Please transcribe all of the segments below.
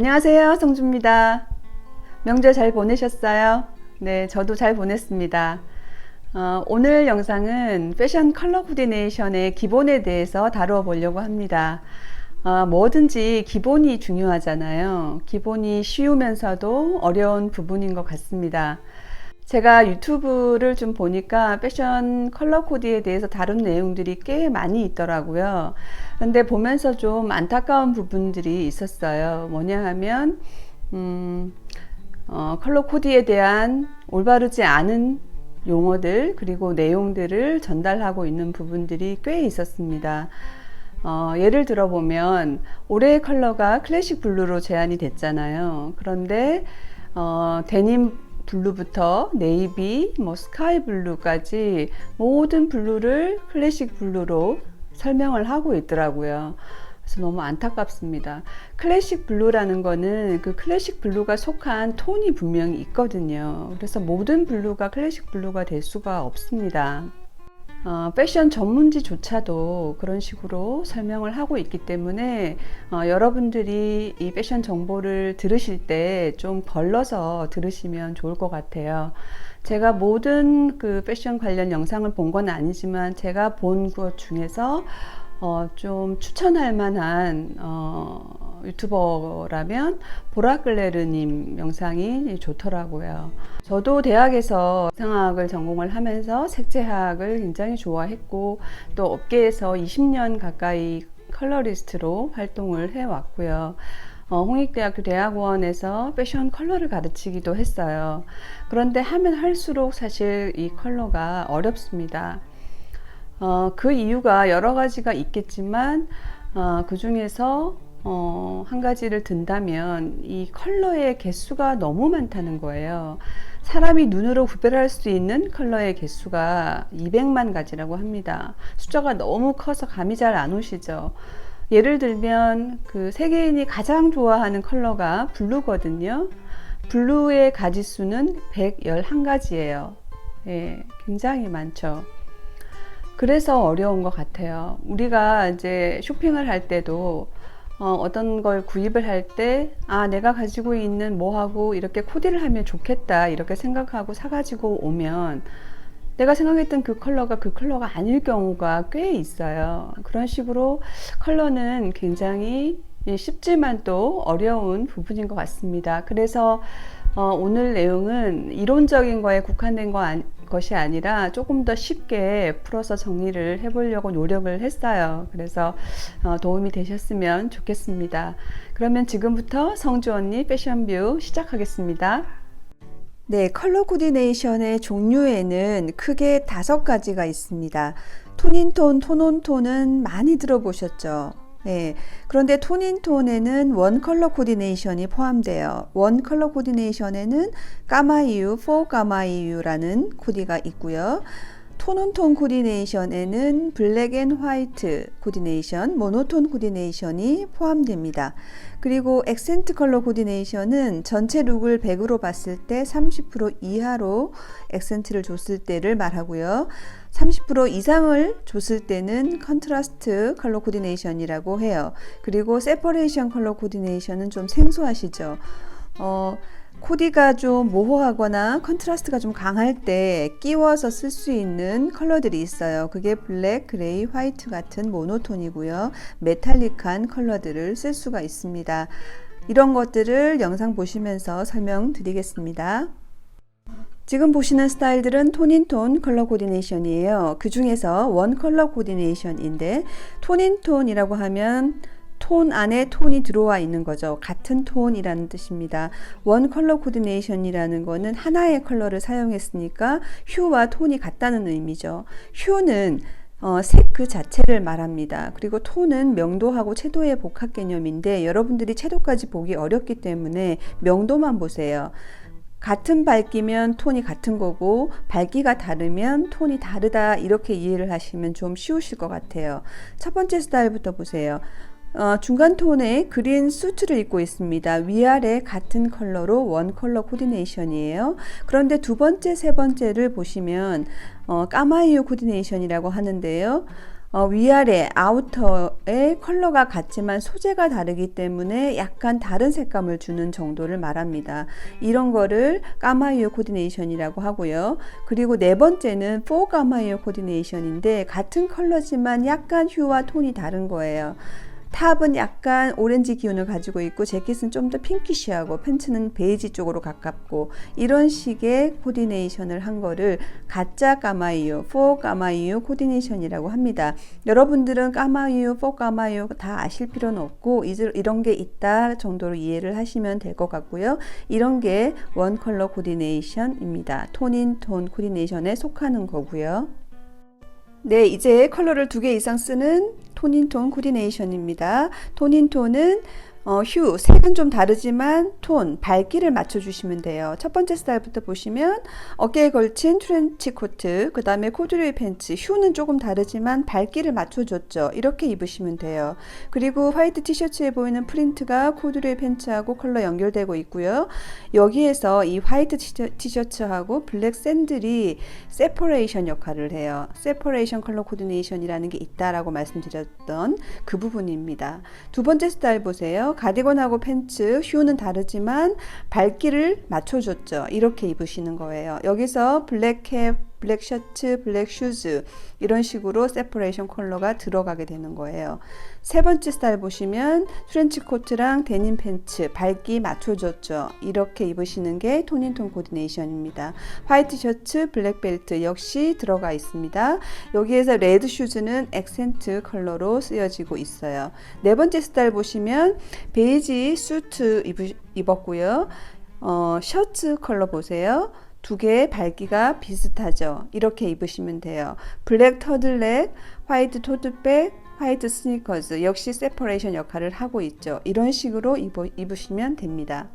안녕하세요. 성주입니다. 명절 잘 보내셨어요? 네, 저도 잘 보냈습니다. 어, 오늘 영상은 패션 컬러 코디네이션의 기본에 대해서 다루어 보려고 합니다. 어, 뭐든지 기본이 중요하잖아요. 기본이 쉬우면서도 어려운 부분인 것 같습니다. 제가 유튜브를 좀 보니까 패션 컬러 코디에 대해서 다룬 내용들이 꽤 많이 있더라고요. 근데 보면서 좀 안타까운 부분들이 있었어요. 뭐냐 하면, 음, 어, 컬러 코디에 대한 올바르지 않은 용어들, 그리고 내용들을 전달하고 있는 부분들이 꽤 있었습니다. 어, 예를 들어보면, 올해의 컬러가 클래식 블루로 제안이 됐잖아요. 그런데, 어, 데님 블루부터 네이비, 뭐 스카이 블루까지 모든 블루를 클래식 블루로 설명을 하고 있더라고요. 그래서 너무 안타깝습니다. 클래식 블루라는 거는 그 클래식 블루가 속한 톤이 분명히 있거든요. 그래서 모든 블루가 클래식 블루가 될 수가 없습니다. 어, 패션 전문지조차도 그런 식으로 설명을 하고 있기 때문에 어, 여러분들이 이 패션 정보를 들으실 때 좀 걸러서 들으시면 좋을 것 같아요. 제가 모든 그 패션 관련 영상을 본 건 아니지만 제가 본 것 중에서 어, 좀 추천할 만한 어, 유튜버라면 보라클레르님 영상이 좋더라고요. 저도 대학에서 상학을 전공을 하면서 색채학을 굉장히 좋아했고 또 업계에서 20년 가까이 컬러리스트로 활동을 해왔고요. 어, 홍익대학교 대학원에서 패션 컬러를 가르치기도 했어요. 그런데 하면 할수록 사실 이 컬러가 어렵습니다. 어, 그 이유가 여러 가지가 있겠지만 어, 그 중에서 어, 한 가지를 든다면 이 컬러의 개수가 너무 많다는 거예요. 사람이 눈으로 구별할 수 있는 컬러의 개수가 200만 가지라고 합니다. 숫자가 너무 커서 감이 잘 안 오시죠. 예를 들면 그 세계인이 가장 좋아하는 컬러가 블루거든요. 블루의 가지수는 111가지예요. 예, 굉장히 많죠. 그래서 어려운 것 같아요. 우리가 이제 쇼핑을 할 때도 어, 떤걸 구입을 할 때, 아, 내가 가지고 있는 뭐하고 이렇게 코디를 하면 좋겠다, 이렇게 생각하고 사가지고 오면, 내가 생각했던 그 컬러가 그 컬러가 아닐 경우가 꽤 있어요. 그런 식으로 컬러는 굉장히 쉽지만 또 어려운 부분인 것 같습니다. 그래서 어, 오늘 내용은 이론적인 거에 국한된 거 아니, 것이 아니라 조금 더 쉽게 풀어서 정리를 해보려고 노력을 했어요. 그래서 어, 도움이 되셨으면 좋겠습니다. 그러면 지금부터 성주 언니 패션뷰 시작하겠습니다. 네, 컬러 코디네이션의 종류에는 크게 다섯 가지가 있습니다. 톤인톤, 톤온톤은 많이 들어보셨죠? 네. 그런데 톤인톤에는 원 컬러 코디네이션이 포함돼요. 원 컬러 코디네이션에는 까마이유, 포 까마이유라는 코디가 있고요. 톤온톤 코디네이션에는 블랙 앤 화이트 코디네이션, 모노톤 코디네이션이 포함됩니다. 그리고 액센트 컬러 코디네이션은 전체 룩을 100으로 봤을 때 30% 이하로 액센트를 줬을 때를 말하고요. 30% 이상을 줬을 때는 컨트라스트 컬러 코디네이션이라고 해요. 그리고 세퍼레이션 컬러 코디네이션은 좀 생소하시죠? 어, 코디가 좀 모호하거나 컨트라스트가 좀 강할 때 끼워서 쓸 수 있는 컬러들이 있어요. 그게 블랙, 그레이, 화이트 같은 모노톤이고요. 메탈릭한 컬러들을 쓸 수가 있습니다. 이런 것들을 영상 보시면서 설명드리겠습니다. 지금 보시는 스타일들은 톤인톤 컬러 코디네이션이에요. 그 중에서 원 컬러 코디네이션인데 톤인톤이라고 하면 톤 안에 톤이 들어와 있는 거죠. 같은 톤이라는 뜻입니다. 원 컬러 코디네이션이라는 거는 하나의 컬러를 사용했으니까 휴와 톤이 같다는 의미죠. 휴는 어, 색 그 자체를 말합니다. 그리고 톤은 명도하고 채도의 복합 개념인데 여러분들이 채도까지 보기 어렵기 때문에 명도만 보세요. 같은 밝기면 톤이 같은 거고 밝기가 다르면 톤이 다르다 이렇게 이해를 하시면 좀 쉬우실 것 같아요. 첫 번째 스타일부터 보세요. 어, 중간 톤의 그린 수트를 입고 있습니다. 위아래 같은 컬러로 원 컬러 코디네이션이에요. 그런데 두 번째, 세 번째를 보시면 어, 까마이유 코디네이션이라고 하는데요. 어, 위아래 아우터의 컬러가 같지만 소재가 다르기 때문에 약간 다른 색감을 주는 정도를 말합니다. 이런 거를 까마이어 코디네이션이라고 하고요. 그리고 네 번째는 포 까마이어 코디네이션인데 같은 컬러지만 약간 휴와 톤이 다른 거예요. 탑은 약간 오렌지 기운을 가지고 있고 재킷은 좀 더 핑키쉬하고 팬츠는 베이지 쪽으로 가깝고 이런 식의 코디네이션을 한 거를 가짜 까마이유, 포 까마이유 코디네이션이라고 합니다. 여러분들은 까마이유, 포 까마이유 다 아실 필요는 없고 이런 게 있다 정도로 이해를 하시면 될 것 같고요. 이런 게 원 컬러 코디네이션입니다. 톤인 톤 코디네이션에 속하는 거고요. 네, 이제 컬러를 두 개 이상 쓰는 톤인톤 코디네이션입니다. 톤인톤은 어, 휴, 색은 좀 다르지만 톤, 밝기를 맞춰주시면 돼요. 첫 번째 스타일부터 보시면 어깨에 걸친 트렌치 코트, 그 다음에 코듀로이 팬츠, 휴는 조금 다르지만 밝기를 맞춰줬죠. 이렇게 입으시면 돼요. 그리고 화이트 티셔츠에 보이는 프린트가 코듀로이 팬츠하고 컬러 연결되고 있고요. 여기에서 이 화이트 티셔츠하고 블랙 샌들이 세퍼레이션 역할을 해요. 세퍼레이션 컬러 코디네이션이라는 게 있다라고 말씀드렸던 그 부분입니다. 두 번째 스타일 보세요. 가디건하고 팬츠, 휴는 다르지만 밝기를 맞춰줬죠. 이렇게 입으시는 거예요. 여기서 블랙 캡, 블랙 셔츠, 블랙 슈즈 이런 식으로 세퍼레이션 컬러가 들어가게 되는 거예요. 세 번째 스타일 보시면 트렌치 코트랑 데님 팬츠 밝기 맞춰줬죠. 이렇게 입으시는 게 톤인톤 코디네이션입니다. 화이트 셔츠, 블랙 벨트 역시 들어가 있습니다. 여기에서 레드 슈즈는 액센트 컬러로 쓰여지고 있어요. 네 번째 스타일 보시면 베이지 수트 입었고요. 어, 셔츠 컬러 보세요. 두 개의 밝기가 비슷하죠. 이렇게 입으시면 돼요. 블랙 터들넥, 화이트 토트백, 화이트 스니커즈 역시 세퍼레이션 역할을 하고 있죠. 이런 식으로 입어, 입으시면 됩니다.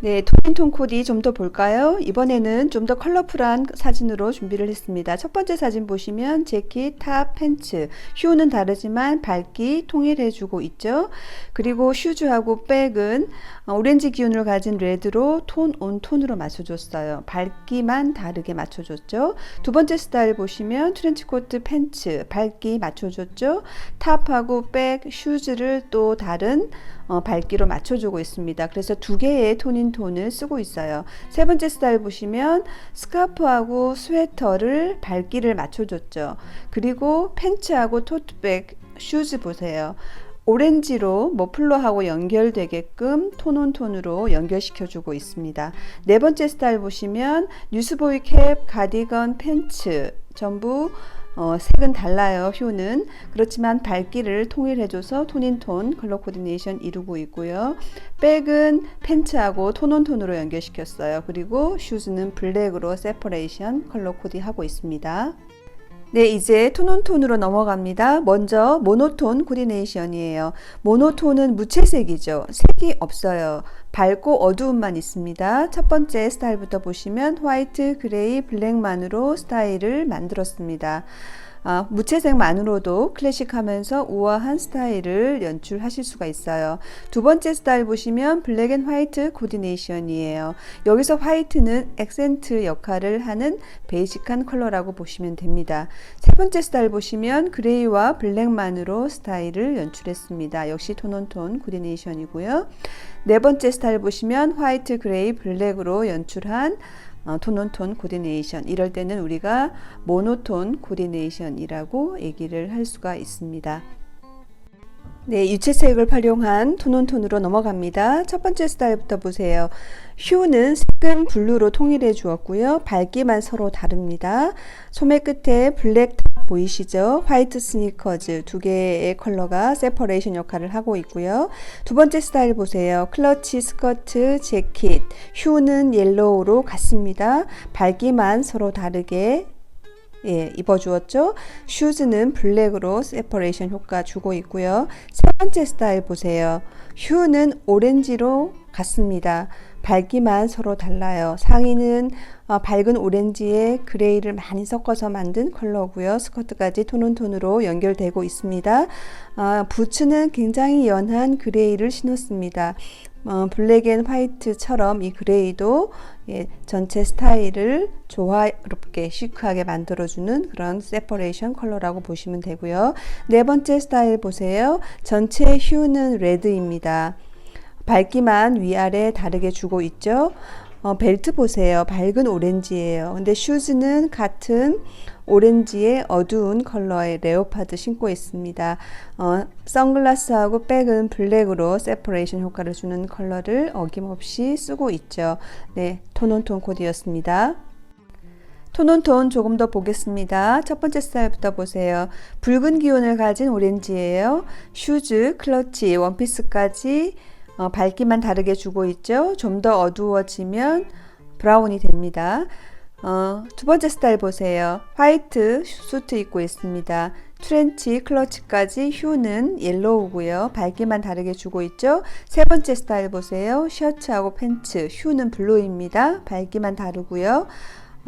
네, 톤인톤 코디 좀 더 볼까요? 이번에는 좀 더 컬러풀한 사진으로 준비를 했습니다. 첫 번째 사진 보시면 재킷, 탑, 팬츠, 휴는 다르지만 밝기 통일해주고 있죠. 그리고 슈즈하고 백은 오렌지 기운을 가진 레드로 톤 온 톤으로 맞춰줬어요. 밝기만 다르게 맞춰줬죠. 두 번째 스타일 보시면 트렌치코트 팬츠 밝기 맞춰줬죠. 탑하고 백, 슈즈를 또 다른 어, 밝기로 맞춰주고 있습니다. 그래서 두 개의 톤인 톤을 쓰고 있어요. 세 번째 스타일 보시면 스카프하고 스웨터를 밝기를 맞춰줬죠. 그리고 팬츠하고 토트백, 슈즈 보세요. 오렌지로 머플러하고 연결되게끔 톤온 톤으로 연결시켜주고 있습니다. 네 번째 스타일 보시면 뉴스보이 캡, 가디건, 팬츠 전부 어, 색은 달라요. 휴는 그렇지만 밝기를 통일해줘서 톤인톤 컬러 코디네이션 이루고 있고요. 백은 팬츠하고 톤온톤으로 연결시켰어요. 그리고 슈즈는 블랙으로 세퍼레이션 컬러 코디하고 있습니다. 네, 이제 톤온톤으로 넘어갑니다. 먼저 모노톤 코디네이션이에요. 모노톤은 무채색이죠. 색이 없어요. 밝고 어두움만 있습니다. 첫 번째 스타일부터 보시면 화이트, 그레이, 블랙만으로 스타일을 만들었습니다. 아, 무채색만으로도 클래식하면서 우아한 스타일을 연출하실 수가 있어요. 두 번째 스타일 보시면 블랙 앤 화이트 코디네이션이에요. 여기서 화이트는 액센트 역할을 하는 베이직한 컬러라고 보시면 됩니다. 세 번째 스타일 보시면 그레이와 블랙만으로 스타일을 연출했습니다. 역시 톤온톤 코디네이션이고요. 네 번째 스타일 보시면 화이트, 그레이, 블랙으로 연출한 어, 톤온톤 코디네이션 이럴 때는 우리가 모노톤 코디네이션이라고 얘기를 할 수가 있습니다. 네, 유채색을 활용한 톤온톤으로 넘어갑니다. 첫 번째 스타일부터 보세요. 휴는 색은 블루로 통일해 주었고요. 밝기만 서로 다릅니다. 소매 끝에 블랙 탑 보이시죠? 화이트 스니커즈 두 개의 컬러가 세퍼레이션 역할을 하고 있고요. 두 번째 스타일 보세요. 클러치 스커트 재킷 휴는 옐로우로 같습니다. 밝기만 서로 다르게 예, 입어주었죠. 슈즈는 블랙으로 세퍼레이션 효과 주고 있고요. 세 번째 스타일 보세요. 휴는 오렌지로 같습니다. 밝기만 서로 달라요. 상의는 어, 밝은 오렌지에 그레이를 많이 섞어서 만든 컬러고요. 스커트까지 톤온톤으로 연결되고 있습니다. 어, 부츠는 굉장히 연한 그레이를 신었습니다. 어, 블랙 앤 화이트처럼 이 그레이도 예, 전체 스타일을 조화롭게 시크하게 만들어주는 그런 세퍼레이션 컬러라고 보시면 되고요. 네 번째 스타일 보세요. 전체 휴는 레드입니다. 밝기만 위아래 다르게 주고 있죠. 어, 벨트 보세요. 밝은 오렌지예요. 근데 슈즈는 같은 오렌지의 어두운 컬러의 레오파드 신고 있습니다. 어, 선글라스하고 백은 블랙으로 세퍼레이션 효과를 주는 컬러를 어김없이 쓰고 있죠. 네, 톤온톤 코디였습니다. 톤온톤 조금 더 보겠습니다. 첫 번째 스타일부터 보세요. 붉은 기운을 가진 오렌지예요. 슈즈, 클러치, 원피스까지 어, 밝기만 다르게 주고 있죠. 좀 더 어두워지면 브라운이 됩니다. 어, 두 번째 스타일 보세요. 화이트 수트 입고 있습니다. 트렌치, 클러치까지 휴는 옐로우고요. 밝기만 다르게 주고 있죠. 세 번째 스타일 보세요. 셔츠하고 팬츠, 휴는 블루입니다. 밝기만 다르고요.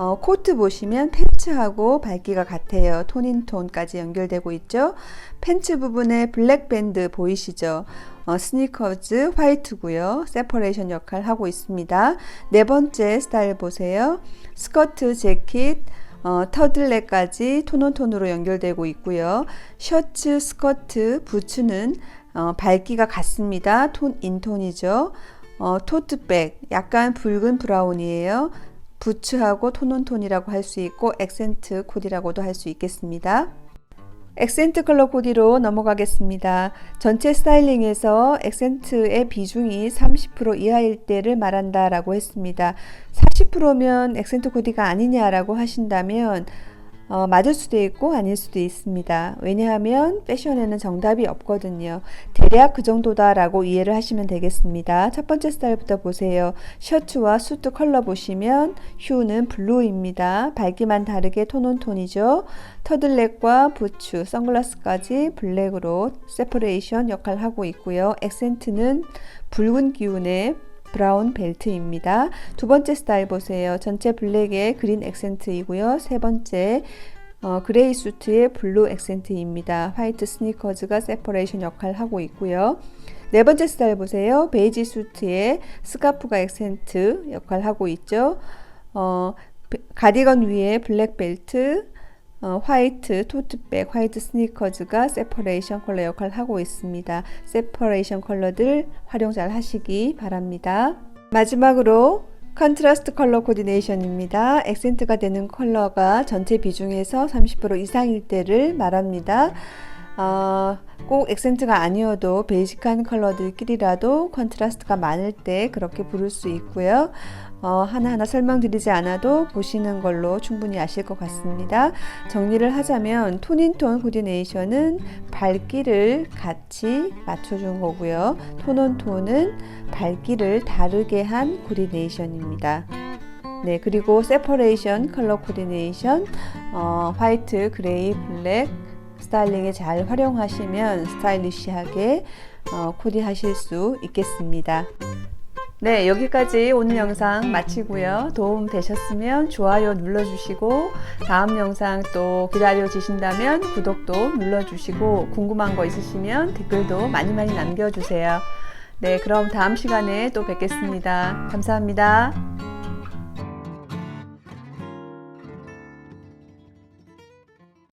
어, 코트 보시면 팬츠하고 밝기가 같아요. 톤인톤까지 연결되고 있죠. 팬츠 부분에 블랙 밴드 보이시죠? 어, 스니커즈 화이트고요. 세퍼레이션 역할 하고 있습니다. 네 번째 스타일 보세요. 스커트, 재킷, 어, 터들레까지 톤온톤으로 연결되고 있고요. 셔츠, 스커트, 부츠는 어, 밝기가 같습니다. 톤 인톤이죠. 어, 토트백 약간 붉은 브라운이에요. 부츠하고 톤온톤이라고 할 수 있고 액센트 코디라고도 할 수 있겠습니다. 액센트 컬러 코디로 넘어가겠습니다. 전체 스타일링에서 액센트의 비중이 30% 이하일 때를 말한다 라고 했습니다. 40%면 액센트 코디가 아니냐라고 하신다면 어, 맞을 수도 있고 아닐 수도 있습니다. 왜냐하면 패션에는 정답이 없거든요. 대략 그 정도다라고 이해를 하시면 되겠습니다. 첫 번째 스타일부터 보세요. 셔츠와 수트 컬러 보시면 휴는 블루입니다. 밝기만 다르게 톤온 톤이죠. 터들넥과 부츠, 선글라스까지 블랙으로 세퍼레이션 역할을 하고 있고요. 액센트는 붉은 기운의 브라운 벨트입니다. 두 번째 스타일 보세요. 전체 블랙의 그린 액센트이고요. 세 번째 어, 그레이 수트의 블루 액센트입니다. 화이트 스니커즈가 세퍼레이션 역할을 하고 있고요. 네 번째 스타일 보세요. 베이지 수트에 스카프가 액센트 역할을 하고 있죠. 어, 가디건 위에 블랙 벨트, 어, 화이트 토트백, 화이트 스니커즈가 세퍼레이션 컬러 역할을 하고 있습니다. 세퍼레이션 컬러들 활용 잘 하시기 바랍니다. 마지막으로 컨트라스트 컬러 코디네이션입니다. 액센트가 되는 컬러가 전체 비중에서 30% 이상일 때를 말합니다. 어, 꼭 액센트가 아니어도 베이직한 컬러들끼리라도 컨트라스트가 많을 때 그렇게 부를 수 있고요. 어, 하나하나 설명드리지 않아도 보시는 걸로 충분히 아실 것 같습니다. 정리를 하자면 톤인톤 코디네이션은 밝기를 같이 맞춰준 거고요. 톤온톤은 밝기를 다르게 한 코디네이션입니다. 네, 그리고 세퍼레이션 컬러 코디네이션, 어, 화이트, 그레이, 블랙, 스타일링에 잘 활용하시면 스타일리시하게 어, 코디하실 수 있겠습니다. 네, 여기까지 오늘 영상 마치고요. 도움 되셨으면 좋아요 눌러주시고 다음 영상 또 기다려 주신다면 구독도 눌러주시고 궁금한 거 있으시면 댓글도 많이 많이 남겨주세요. 네, 그럼 다음 시간에 또 뵙겠습니다. 감사합니다.